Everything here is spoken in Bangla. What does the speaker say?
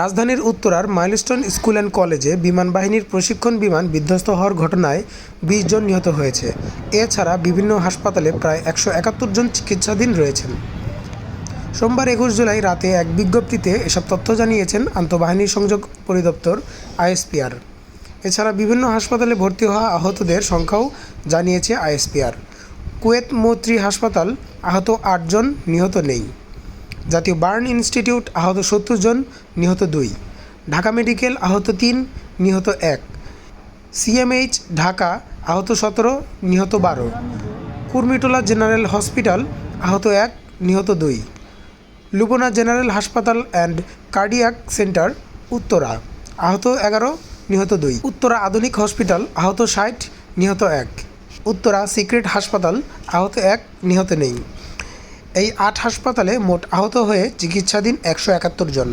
রাজধানীর উত্তরার মাইলস্টোন স্কুল অ্যান্ড কলেজে বিমান বাহিনীর প্রশিক্ষণ বিমান বিধ্বস্ত হওয়ার ঘটনায় বিশ জন নিহত হয়েছে। এছাড়া বিভিন্ন হাসপাতালে প্রায় একশো একাত্তর জন চিকিৎসাধীন রয়েছেন। সোমবার একুশ জুলাই রাতে এক বিজ্ঞপ্তিতে এসব তথ্য জানিয়েছেন আন্তঃবাহিনী সংযোগ পরিদপ্তর আইএসপিআর। এছাড়া বিভিন্ন হাসপাতালে ভর্তি হওয়া আহতদের সংখ্যাও জানিয়েছে আইএসপিআর। কুয়েত মৈত্রী হাসপাতাল, আহত আটজন নিহত নেই। জাতীয় বার্ন ইনস্টিটিউট আহত সত্তর জন, নিহত দুই। ঢাকা মেডিকেল আহত তিন, নিহত এক। সিএমএইচ ঢাকা আহত সতেরো, নিহত বারো। কুর্মিটোলা জেনারেল হসপিটাল আহত এক, নিহত দুই। লুবনা জেনারেল হাসপাতাল অ্যান্ড কার্ডিয়াক সেন্টার, উত্তরা। আহত এগারো, নিহত দুই। উত্তরা আধুনিক হসপিটাল আহত ষাট, নিহত এক। উত্তরা সিক্রেট হাসপাতাল আহত এক, নিহত নেই। এই আট হাসপাতালে মোট আহত হয়ে চিকিৎসাধীন একশো একাত্তর জন।